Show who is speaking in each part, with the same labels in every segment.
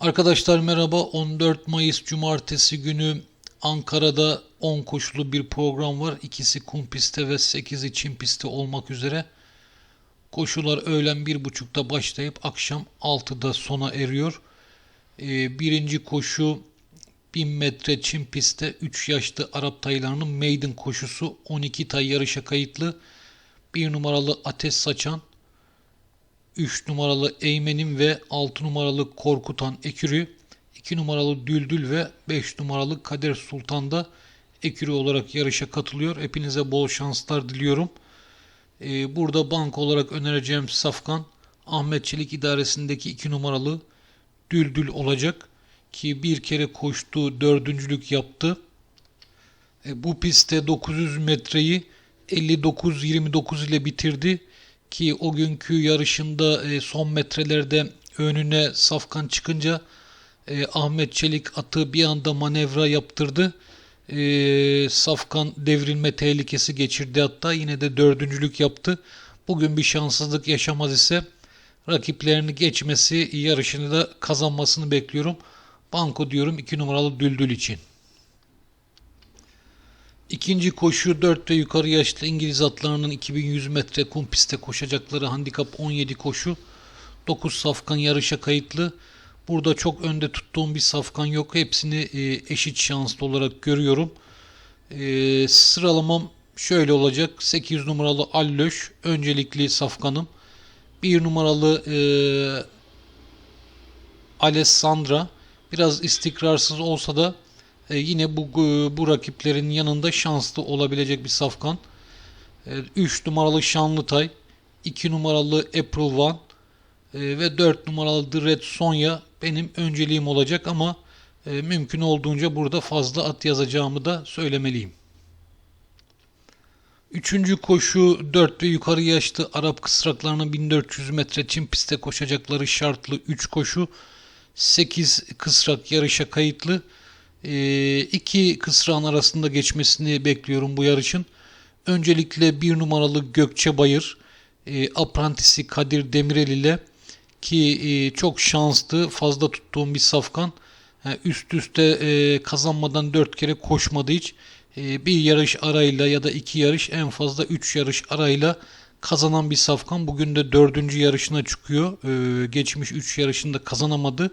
Speaker 1: Arkadaşlar merhaba. 14 Mayıs Cumartesi günü Ankara'da 10 koşulu bir program var. İkisi kum pistte ve 8'i çim pistte olmak üzere. Koşular öğlen 1.30'da başlayıp akşam 6'da sona eriyor. Ee, birinci koşu 1000 metre çim pistte 3 yaşlı Arap taylarının maiden koşusu 12 tay yarışa kayıtlı. 1 numaralı Ateş Saçan 3 numaralı Eymen'in ve 6 numaralı Korkutan Ekürü, 2 numaralı Düldül ve 5 numaralı Kader Sultan da Ekürü olarak yarışa katılıyor. Hepinize bol şanslar diliyorum. Ee, burada bank olarak önereceğim Safkan, Ahmet Çelik idaresindeki 2 numaralı Düldül olacak. Ki bir kere koştu, dördüncülük yaptı. E, bu pistte 900 metreyi 59-29 ile bitirdi ki o günkü yarışında e, son metrelerde önüne Safkan çıkınca e, Ahmet Çelik atı bir anda manevra yaptırdı. E, Safkan devrilme tehlikesi geçirdi hatta yine de dördüncülük yaptı. Bugün bir şanssızlık yaşamaz ise rakiplerini geçmesi yarışını da kazanmasını bekliyorum. Banko diyorum 2 numaralı Düldül için. İkinci koşu 4 ve yukarı yaşlı İngiliz atlarının 2100 metre kum pistte koşacakları handikap 17 koşu. 9 safkan yarışa kayıtlı. Burada çok önde tuttuğum bir safkan yok. Hepsini e, eşit şanslı olarak görüyorum. E, sıralamam şöyle olacak. 8 numaralı Allöş öncelikli safkanım. 1 numaralı e, Alessandra biraz istikrarsız olsa da e, yine bu bu rakiplerin yanında şanslı olabilecek bir safkan. 3 e, numaralı Şanlıtay, 2 numaralı April One e, ve 4 numaralı The Red Sonya benim önceliğim olacak ama e, mümkün olduğunca burada fazla at yazacağımı da söylemeliyim. Üçüncü koşu 4 ve yukarı yaşlı Arap kısraklarının 1400 metre çim pistte koşacakları şartlı 3 koşu 8 kısrak yarışa kayıtlı. E, iki kısrağın arasında geçmesini bekliyorum bu yarışın. Öncelikle bir numaralı Gökçe Bayır, e, aprantisi Kadir Demirel ile ki e, çok şanslı, fazla tuttuğum bir safkan. Yani üst üste e, kazanmadan dört kere koşmadı hiç. E, bir yarış arayla ya da iki yarış en fazla üç yarış arayla kazanan bir safkan. Bugün de dördüncü yarışına çıkıyor. E, geçmiş üç yarışında kazanamadı.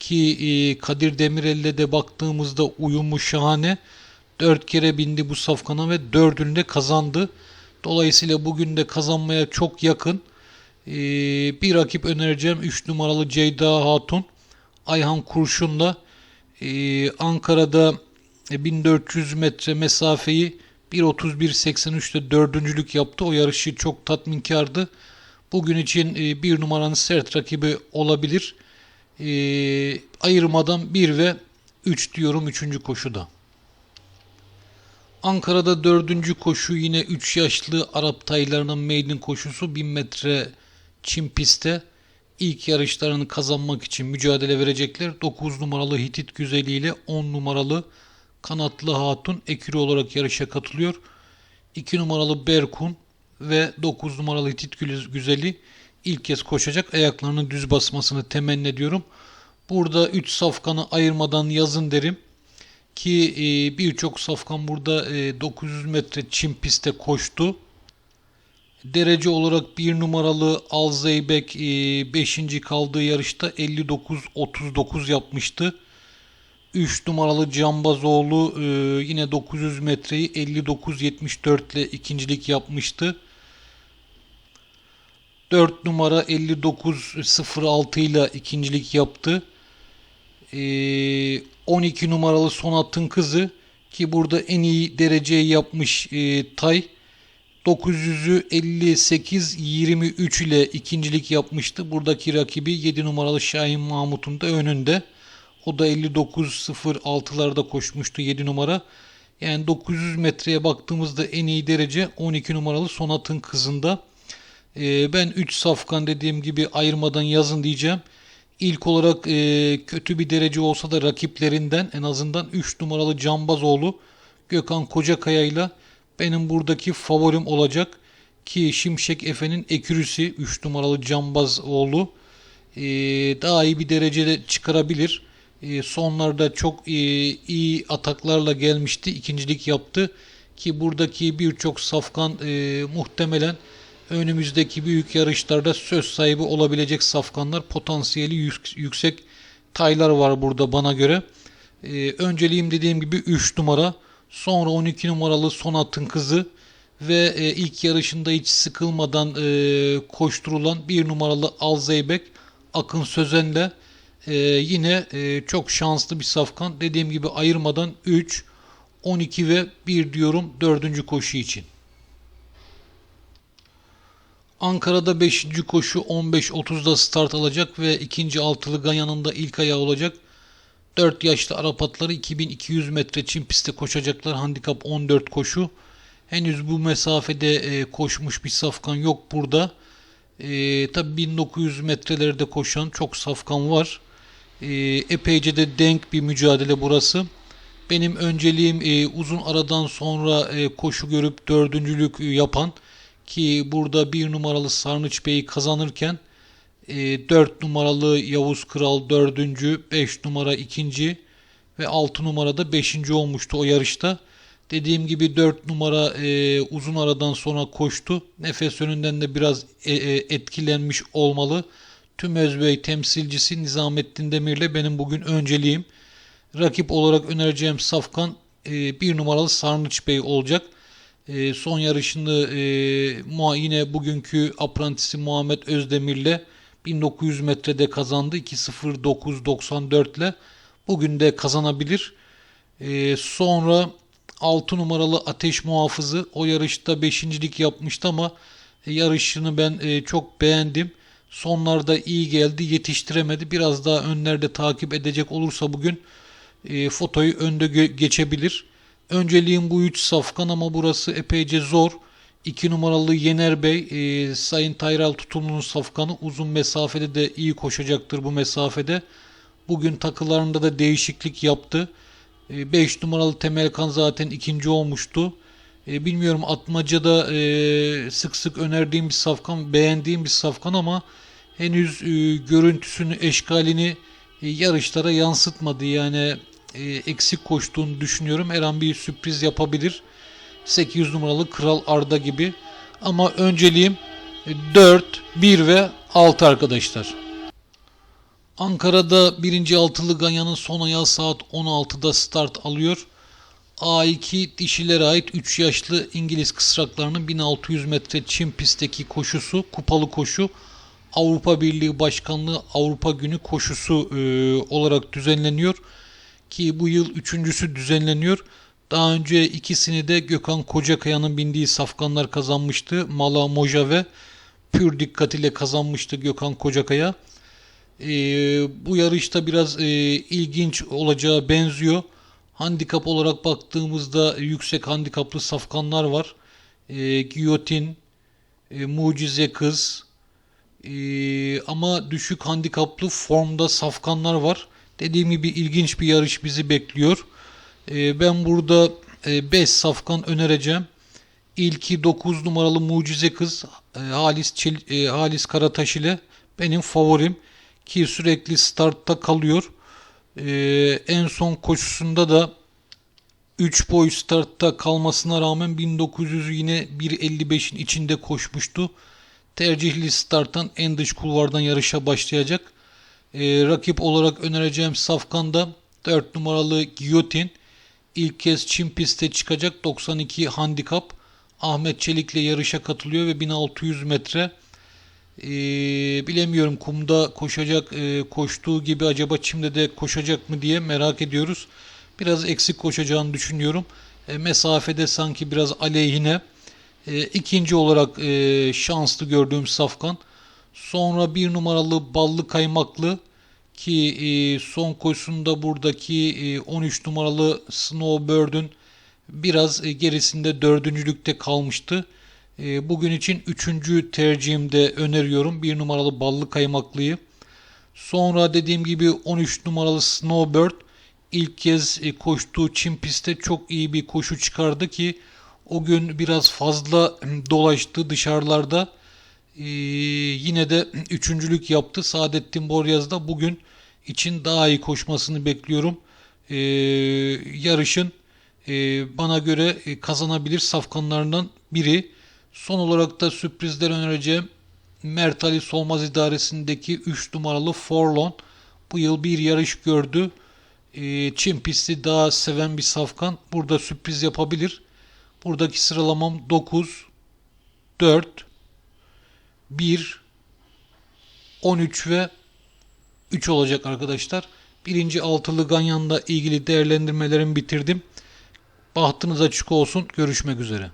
Speaker 1: Ki e, Kadir Demirel'le de baktığımızda uyumu şahane. Dört kere bindi bu safkana ve dördünde kazandı. Dolayısıyla bugün de kazanmaya çok yakın. E, bir rakip önereceğim. 3 numaralı Ceyda Hatun. Ayhan Kurşun'la e, Ankara'da 1400 metre mesafeyi 1.31.83'te dördüncülük yaptı. O yarışı çok tatminkardı. Bugün için bir numaranın sert rakibi olabilir e, ayırmadan 1 ve 3 diyorum 3. koşuda. Ankara'da 4. koşu yine 3 yaşlı Arap taylarının maiden koşusu 1000 metre çim pistte ilk yarışlarını kazanmak için mücadele verecekler. 9 numaralı Hitit Güzeli ile 10 numaralı Kanatlı Hatun ekürü olarak yarışa katılıyor. 2 numaralı Berkun ve 9 numaralı Hitit Güzeli ilk kez koşacak. Ayaklarının düz basmasını temenni ediyorum. Burada 3 safkanı ayırmadan yazın derim. Ki e, birçok safkan burada e, 900 metre çim pistte koştu. Derece olarak bir numaralı Alzeybek 5. E, kaldığı yarışta 59-39 yapmıştı. 3 numaralı Cambazoğlu e, yine 900 metreyi 59-74 ile ikincilik yapmıştı. 4 numara 59.06 ile ikincilik yaptı. Ee, 12 numaralı Sonat'ın kızı ki burada en iyi dereceyi yapmış e, Tay 900'ü 58-23 ile ikincilik yapmıştı. Buradaki rakibi 7 numaralı Şahin Mahmut'un da önünde. O da 59.06'larda koşmuştu 7 numara. Yani 900 metreye baktığımızda en iyi derece 12 numaralı Sonat'ın kızında. E, ben 3 safkan dediğim gibi ayırmadan yazın diyeceğim. İlk olarak e, kötü bir derece olsa da rakiplerinden en azından 3 numaralı Cambazoğlu Gökhan Kocakaya ile benim buradaki favorim olacak. Ki Şimşek Efe'nin ekürüsü 3 numaralı Cambazoğlu e, daha iyi bir derecede çıkarabilir. E, sonlarda çok e, iyi ataklarla gelmişti. ikincilik yaptı. Ki buradaki birçok safkan e, muhtemelen önümüzdeki büyük yarışlarda söz sahibi olabilecek safkanlar potansiyeli yük- yüksek taylar var burada bana göre. E, önceliğim dediğim gibi 3 numara. Sonra 12 numaralı Sonat'ın kızı ve e, ilk yarışında hiç sıkılmadan e, koşturulan bir numaralı Alzeybek Akın Sözen'le e, yine e, çok şanslı bir safkan. Dediğim gibi ayırmadan 3, 12 ve 1 diyorum 4. koşu için. Ankara'da 5. koşu 15.30'da start alacak ve ikinci altılı Ganyan'ın ilk ayağı olacak. 4 yaşlı Arap atları 2200 metre çim pistte koşacaklar. Handikap 14 koşu. Henüz bu mesafede e, koşmuş bir safkan yok burada. E, tabii 1900 metrelerde koşan çok safkan var. E, epeyce de denk bir mücadele burası. Benim önceliğim e, uzun aradan sonra e, koşu görüp dördüncülük e, yapan ki burada bir numaralı Sarnıç Bey'i kazanırken e, 4 numaralı Yavuz Kral 4. 5 numara 2. ve 6 numarada 5. olmuştu o yarışta. Dediğim gibi 4 numara e, uzun aradan sonra koştu. Nefes önünden de biraz e, e, etkilenmiş olmalı. Tüm Özbey temsilcisi Nizamettin Demir'le benim bugün önceliğim. Rakip olarak önereceğim Safkan e, bir numaralı Sarnıç Bey olacak. E, son yarışını e, yine bugünkü aprantisi Muhammed Özdemir'le 1900 metrede kazandı. 2.09.94 ile bugün de kazanabilir. E, sonra 6 numaralı Ateş Muhafızı o yarışta 5.lik yapmıştı ama e, yarışını ben e, çok beğendim. Sonlarda iyi geldi, yetiştiremedi. Biraz daha önlerde takip edecek olursa bugün e, fotoyu önde geçebilir. Önceliğim bu 3 safkan ama burası epeyce zor. 2 numaralı Yener Bey, e, Sayın Tayral Tutumlu'nun safkanı uzun mesafede de iyi koşacaktır bu mesafede. Bugün takılarında da değişiklik yaptı. 5 numaralı Temelkan zaten ikinci olmuştu. E, bilmiyorum Atmaca'da e, sık sık önerdiğim bir safkan, beğendiğim bir safkan ama henüz e, görüntüsünü, eşkalini e, yarışlara yansıtmadı. Yani e, eksik koştuğunu düşünüyorum. Her an bir sürpriz yapabilir. 800 numaralı Kral Arda gibi. Ama önceliğim e, 4, 1 ve 6 arkadaşlar. Ankara'da birinci altılı Ganyan'ın son ayağı saat 16'da start alıyor. A2 dişilere ait 3 yaşlı İngiliz kısraklarının 1600 metre çim pistteki koşusu, kupalı koşu Avrupa Birliği Başkanlığı Avrupa Günü koşusu e, olarak düzenleniyor. Ki bu yıl üçüncüsü düzenleniyor. Daha önce ikisini de Gökhan Kocakaya'nın bindiği safkanlar kazanmıştı. Mala Moja ve pür dikkat ile kazanmıştı Gökhan Kocakaya. E, bu yarışta biraz e, ilginç olacağı benziyor. Handikap olarak baktığımızda yüksek handikaplı safkanlar var. E, Giyotin, e, Mucize Kız e, ama düşük handikaplı formda safkanlar var. Dediğim gibi ilginç bir yarış bizi bekliyor. E, ben burada 5 safkan önereceğim. İlki 9 numaralı Mucize Kız e, Halis, Çel- e, Halis Karataş ile benim favorim ki sürekli startta kalıyor. Ee, en son koşusunda da 3 boy startta kalmasına rağmen 1900 yine 1.55'in içinde koşmuştu. Tercihli starttan en dış kulvardan yarışa başlayacak. Ee, rakip olarak önereceğim Safkan'da 4 numaralı Giyotin ilk kez Çin pistte çıkacak 92 handikap. Ahmet Çelik'le yarışa katılıyor ve 1600 metre ee, bilemiyorum kumda koşacak e, koştuğu gibi acaba çimde de koşacak mı diye merak ediyoruz. Biraz eksik koşacağını düşünüyorum. E, mesafede sanki biraz aleyhine. E, ikinci olarak e, şanslı gördüğüm Safkan. Sonra bir numaralı ballı kaymaklı ki e, son koşusunda buradaki e, 13 numaralı Snowbird'ün biraz e, gerisinde dördüncülükte kalmıştı. E, Bugün için üçüncü tercihimde öneriyorum. Bir numaralı ballı kaymaklıyı. Sonra dediğim gibi 13 numaralı Snowbird ilk kez e, koştuğu çim pistte çok iyi bir koşu çıkardı ki o gün biraz fazla dolaştı dışarılarda. Ee, yine de üçüncülük yaptı. Saadettin Boryaz da bugün için daha iyi koşmasını bekliyorum. Ee, yarışın e, bana göre e, kazanabilir safkanlarından biri. Son olarak da sürprizler önereceğim. Mert Ali Solmaz idaresindeki 3 numaralı Forlon bu yıl bir yarış gördü. Ee, Çin pisti daha seven bir safkan. Burada sürpriz yapabilir. Buradaki sıralamam 9, 4, 1, 13 ve 3 olacak arkadaşlar. Birinci altılı Ganyan'la ilgili değerlendirmelerimi bitirdim. Bahtınız açık olsun. Görüşmek üzere.